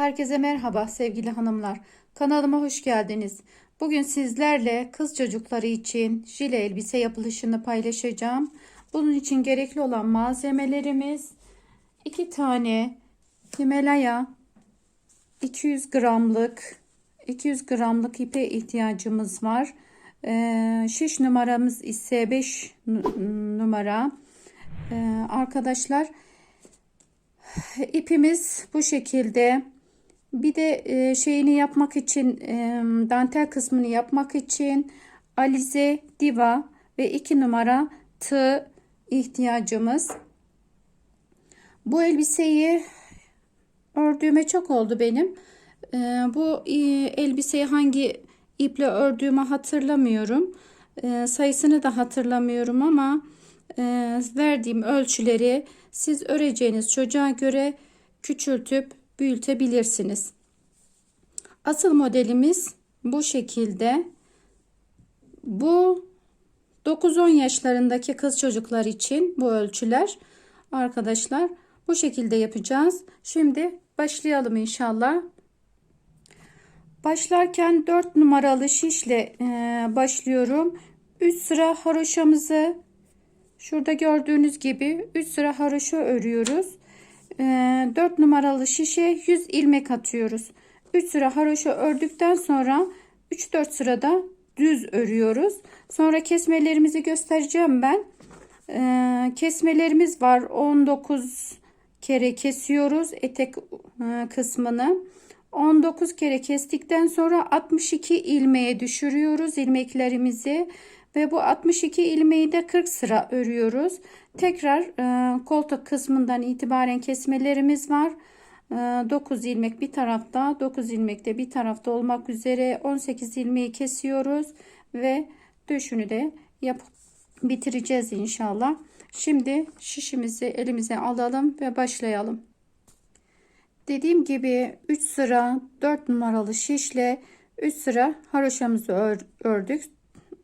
Herkese merhaba sevgili hanımlar. Kanalıma hoş geldiniz. Bugün sizlerle kız çocukları için jile elbise yapılışını paylaşacağım. Bunun için gerekli olan malzemelerimiz 2 tane Himalaya 200 gramlık 200 gramlık ipe ihtiyacımız var. Ee, şiş numaramız ise 5 numara. Ee, arkadaşlar ipimiz bu şekilde. Bir de e, şeyini yapmak için e, dantel kısmını yapmak için alize diva ve 2 numara tığ ihtiyacımız. Bu elbiseyi ördüğüme çok oldu benim. E, bu elbiseyi hangi iple ördüğümü hatırlamıyorum. Sayısını da hatırlamıyorum ama verdiğim ölçüleri siz öreceğiniz çocuğa göre küçültüp büyütebilirsiniz. Asıl modelimiz bu şekilde. Bu 9-10 yaşlarındaki kız çocuklar için bu ölçüler arkadaşlar bu şekilde yapacağız. Şimdi başlayalım inşallah. Başlarken 4 numaralı şişle e, başlıyorum. 3 sıra haroşamızı şurada gördüğünüz gibi 3 sıra haroşa örüyoruz. 4 ee, numaralı şişe 100 ilmek atıyoruz. 3 sıra haroşa ördükten sonra 3-4 sırada düz örüyoruz. Sonra kesmelerimizi göstereceğim ben. Ee, kesmelerimiz var. 19 kere kesiyoruz etek e, kısmını. 19 kere kestikten sonra 62 ilmeğe düşürüyoruz ilmeklerimizi ve bu 62 ilmeği de 40 sıra örüyoruz. Tekrar e, koltuk kısmından itibaren kesmelerimiz var. E, 9 ilmek bir tarafta 9 ilmek de bir tarafta olmak üzere 18 ilmeği kesiyoruz ve döşünü de yapıp bitireceğiz inşallah. Şimdi şişimizi elimize alalım ve başlayalım. Dediğim gibi 3 sıra 4 numaralı şişle 3 sıra haroşamızı ördük.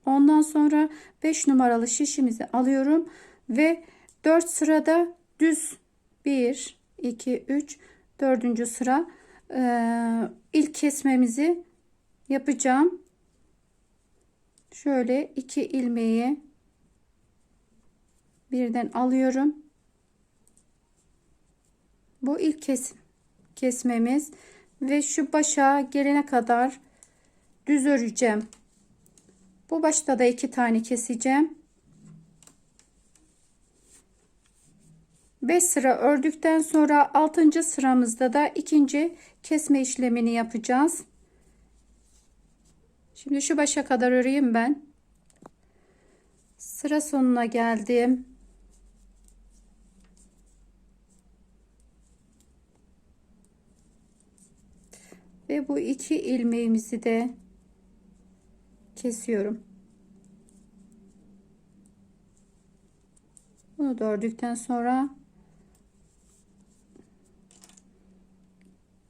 Ondan sonra 5 numaralı şişimizi alıyorum ve 4 sırada düz 1 2 3 4. sıra e, ilk kesmemizi yapacağım. Şöyle iki ilmeği birden alıyorum. Bu ilk kes kesmemiz ve şu başa gelene kadar düz öreceğim. Bu başta da iki tane keseceğim. 5 sıra ördükten sonra 6. sıramızda da ikinci kesme işlemini yapacağız. Şimdi şu başa kadar öreyim ben. Sıra sonuna geldim. Ve bu iki ilmeğimizi de kesiyorum. Bunu da ördükten sonra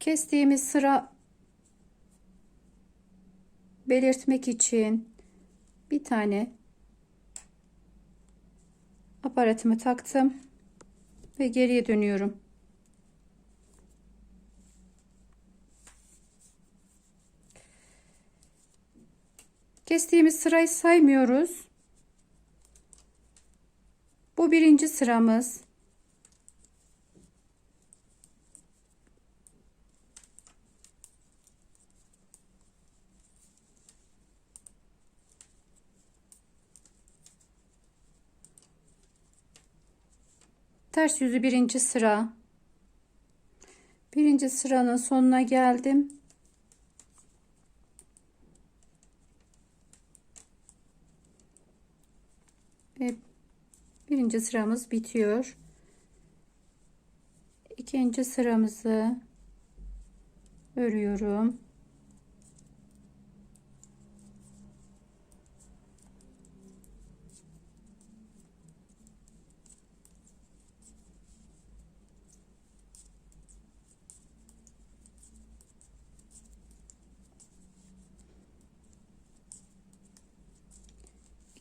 kestiğimiz sıra belirtmek için bir tane aparatımı taktım ve geriye dönüyorum. Kestiğimiz sırayı saymıyoruz. Bu birinci sıramız. Ters yüzü birinci sıra. Birinci sıranın sonuna geldim. Ve birinci sıramız bitiyor. İkinci sıramızı örüyorum.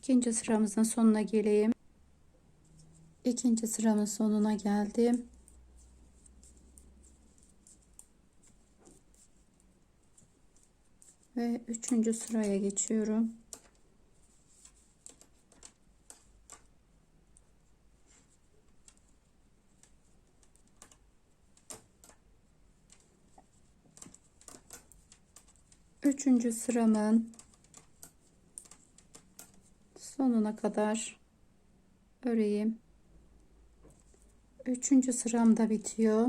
İkinci sıramızın sonuna geleyim. İkinci sıramın sonuna geldim. Ve üçüncü sıraya geçiyorum. Üçüncü sıramın sonuna kadar öreyim. Üçüncü sıram da bitiyor.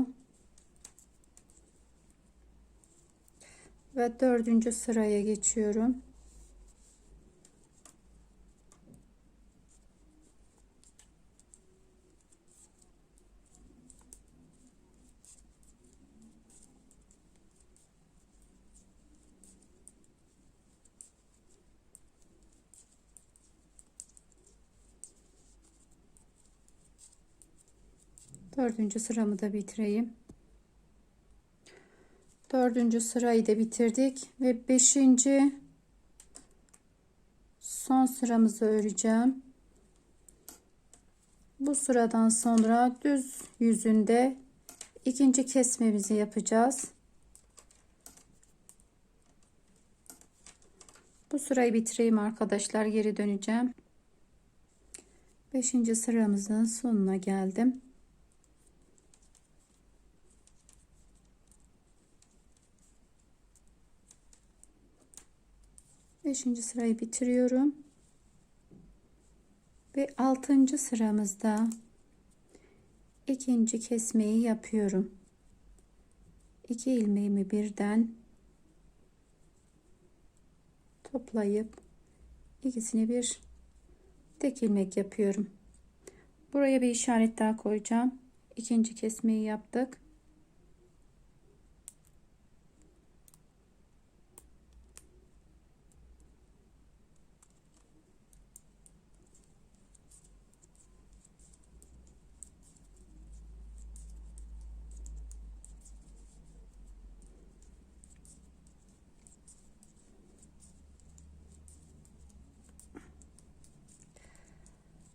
Ve dördüncü sıraya geçiyorum. Dördüncü sıramı da bitireyim. Dördüncü sırayı da bitirdik ve beşinci son sıramızı öreceğim. Bu sıradan sonra düz yüzünde ikinci kesmemizi yapacağız. Bu sırayı bitireyim arkadaşlar geri döneceğim. Beşinci sıramızın sonuna geldim. Beşinci sırayı bitiriyorum. Ve altıncı sıramızda ikinci kesmeyi yapıyorum. İki ilmeğimi birden toplayıp ikisini bir tek ilmek yapıyorum. Buraya bir işaret daha koyacağım. İkinci kesmeyi yaptık.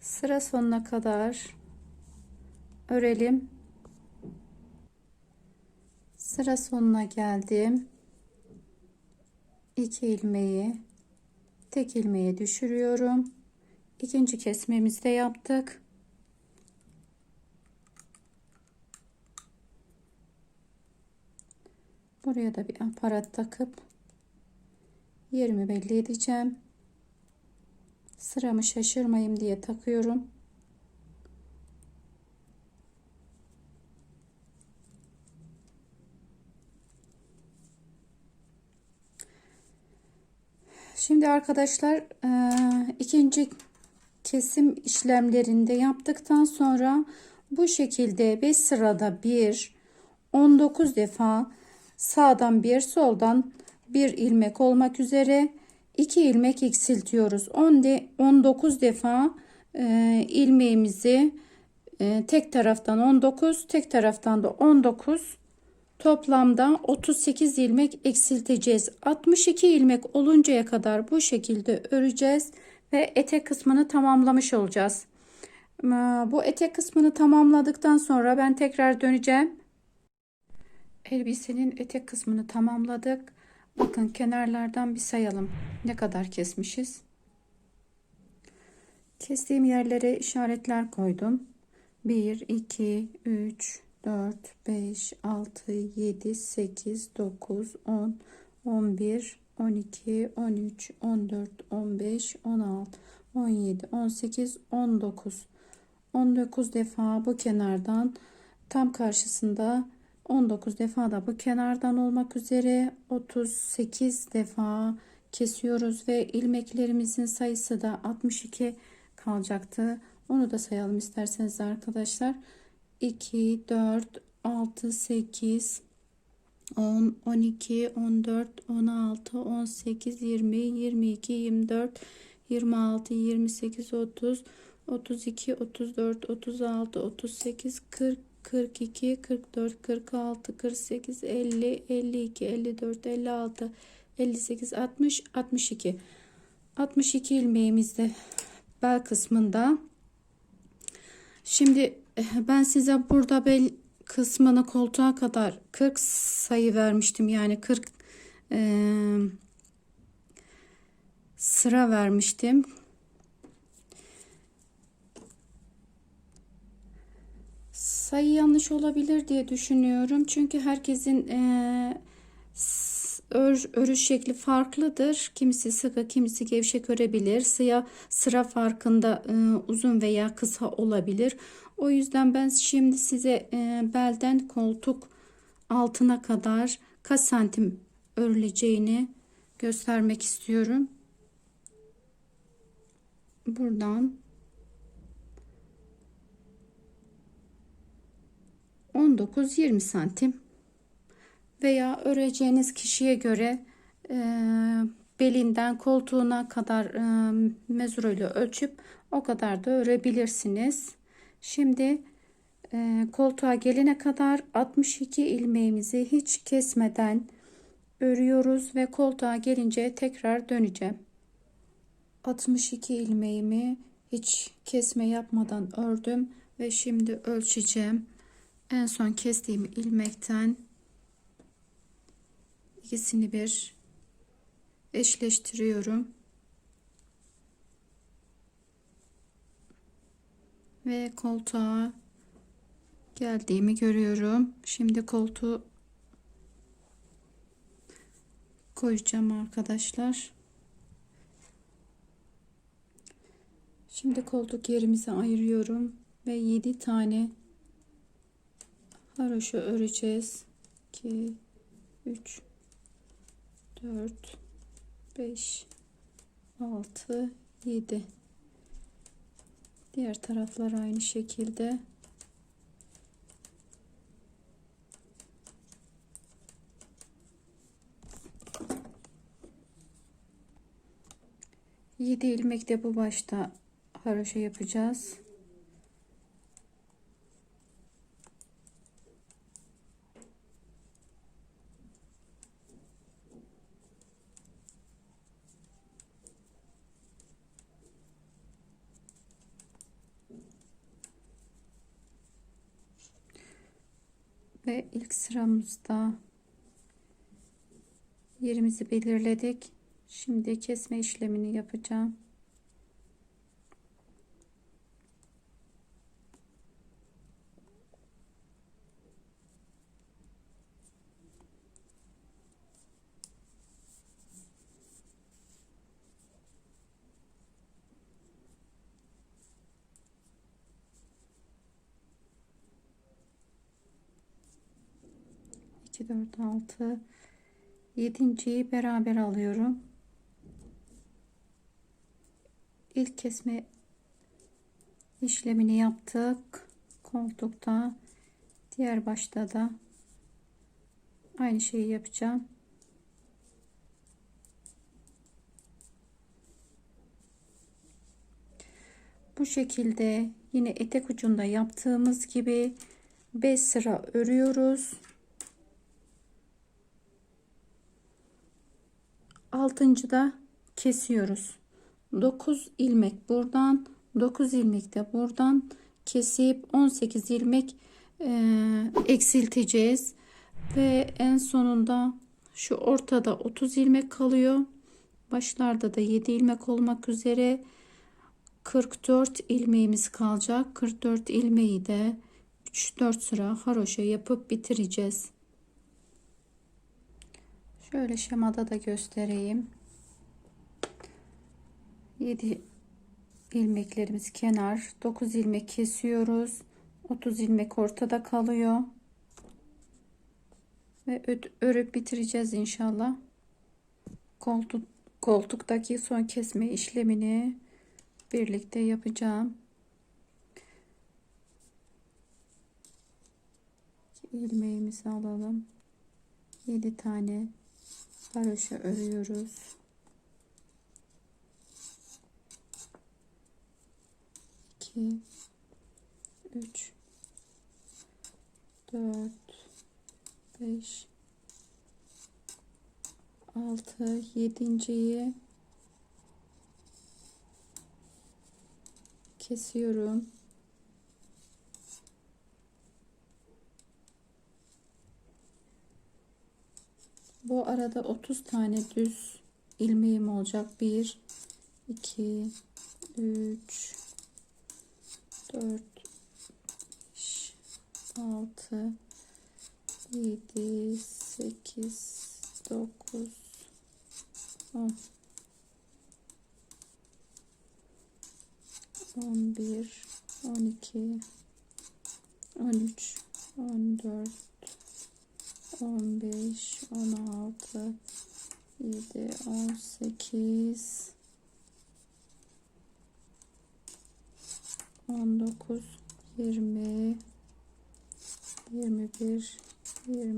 Sıra sonuna kadar örelim. Sıra sonuna geldim. 2 ilmeği tek ilmeğe düşürüyorum. İkinci kesmemizi de yaptık. Buraya da bir aparat takıp yerimi belli edeceğim sıramı şaşırmayayım diye takıyorum. Şimdi arkadaşlar e, ikinci kesim işlemlerinde yaptıktan sonra bu şekilde 5 sırada bir 19 defa sağdan bir soldan bir ilmek olmak üzere 2 ilmek eksiltiyoruz. 10 de 19 defa e, ilmeğimizi e, tek taraftan 19, tek taraftan da 19 toplamda 38 ilmek eksilteceğiz. 62 ilmek oluncaya kadar bu şekilde öreceğiz ve etek kısmını tamamlamış olacağız. Bu etek kısmını tamamladıktan sonra ben tekrar döneceğim. Elbisenin etek kısmını tamamladık. Bakın kenarlardan bir sayalım. Ne kadar kesmişiz? Kestiğim yerlere işaretler koydum. 1, 2, 3, 4, 5, 6, 7, 8, 9, 10, 11, 12, 13, 14, 15, 16, 17, 18, 19. 19 defa bu kenardan tam karşısında 19 defa da bu kenardan olmak üzere 38 defa kesiyoruz ve ilmeklerimizin sayısı da 62 kalacaktı. Onu da sayalım isterseniz arkadaşlar. 2, 4, 6, 8, 10, 12, 14, 16, 18, 20, 22, 24, 26, 28, 30, 32, 34, 36, 38, 40, 42, 44, 46, 48, 50, 52, 54, 56, 58, 60, 62. 62 ilmeğimizde bel kısmında. Şimdi eh, ben size burada bel kısmını koltuğa kadar 40 sayı vermiştim. Yani 40 e, sıra vermiştim. Sayı yanlış olabilir diye düşünüyorum. Çünkü herkesin s- ör, örüş şekli farklıdır. Kimisi sıkı, kimisi gevşek örebilir. Sıra, sıra farkında eee, uzun veya kısa olabilir. O yüzden ben şimdi size eee, belden koltuk altına kadar kaç santim örüleceğini göstermek istiyorum. Buradan 19-20 santim veya öreceğiniz kişiye göre e, belinden koltuğuna kadar e, mezuro ile ölçüp o kadar da örebilirsiniz. Şimdi e, koltuğa gelene kadar 62 ilmeğimizi hiç kesmeden örüyoruz ve koltuğa gelince tekrar döneceğim. 62 ilmeğimi hiç kesme yapmadan ördüm ve şimdi ölçeceğim. En son kestiğim ilmekten ikisini bir eşleştiriyorum. Ve koltuğa geldiğimi görüyorum. Şimdi koltuğu koyacağım arkadaşlar. Şimdi koltuk yerimizi ayırıyorum ve 7 tane haroşa öreceğiz. 2 3 4 5 6 7 Diğer taraflar aynı şekilde. Yedi ilmek de bu başta haroşa yapacağız. Ve ilk sıramızda yerimizi belirledik. Şimdi kesme işlemini yapacağım. İki, dört, altı, yedinciyi beraber alıyorum. İlk kesme işlemini yaptık. Koltukta diğer başta da aynı şeyi yapacağım. Bu şekilde yine etek ucunda yaptığımız gibi 5 sıra örüyoruz. Altıncıda kesiyoruz. 9 ilmek buradan 9 ilmek de buradan kesip 18 ilmek e, eksilteceğiz. Ve en sonunda şu ortada 30 ilmek kalıyor. Başlarda da 7 ilmek olmak üzere 44 ilmeğimiz kalacak. 44 ilmeği de 3-4 sıra haroşa yapıp bitireceğiz şöyle şemada da göstereyim. 7 ilmeklerimiz kenar. 9 ilmek kesiyoruz. 30 ilmek ortada kalıyor. Ve örüp bitireceğiz inşallah. Koltuk koltuktaki son kesme işlemini birlikte yapacağım. İlmeğimizi alalım. 7 tane haroşa örüyoruz 2 3 4 5 6 yedinciyi kesiyorum bu arada 30 tane düz ilmeğim olacak. 1 2 3 4 5 6 7 8 9 10 11 12 13 14 15 16 7 18 19 20 21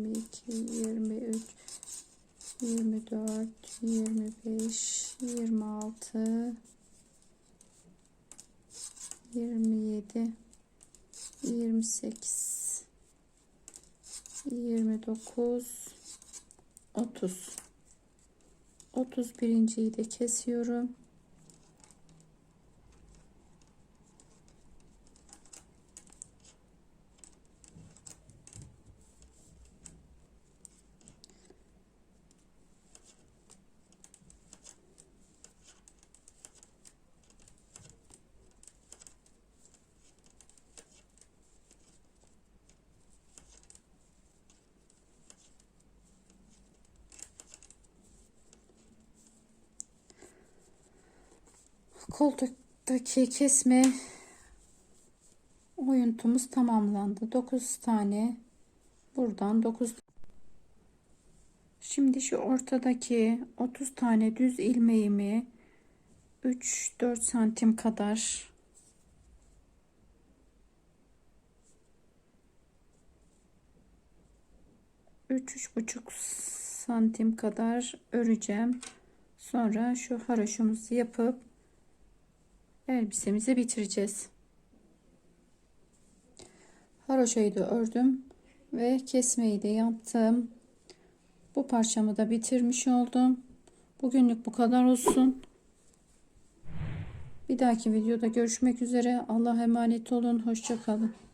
22 23 24 25 26 27 28 29 30 31. de kesiyorum. Koltuktaki kesme oyuntumuz tamamlandı. 9 tane buradan 9 Şimdi şu ortadaki 30 tane düz ilmeğimi 3-4 santim kadar üç üç buçuk santim kadar öreceğim. Sonra şu haroşumuzu yapıp elbisemizi bitireceğiz. Haroşayı da ördüm ve kesmeyi de yaptım. Bu parçamı da bitirmiş oldum. Bugünlük bu kadar olsun. Bir dahaki videoda görüşmek üzere. Allah'a emanet olun. Hoşçakalın.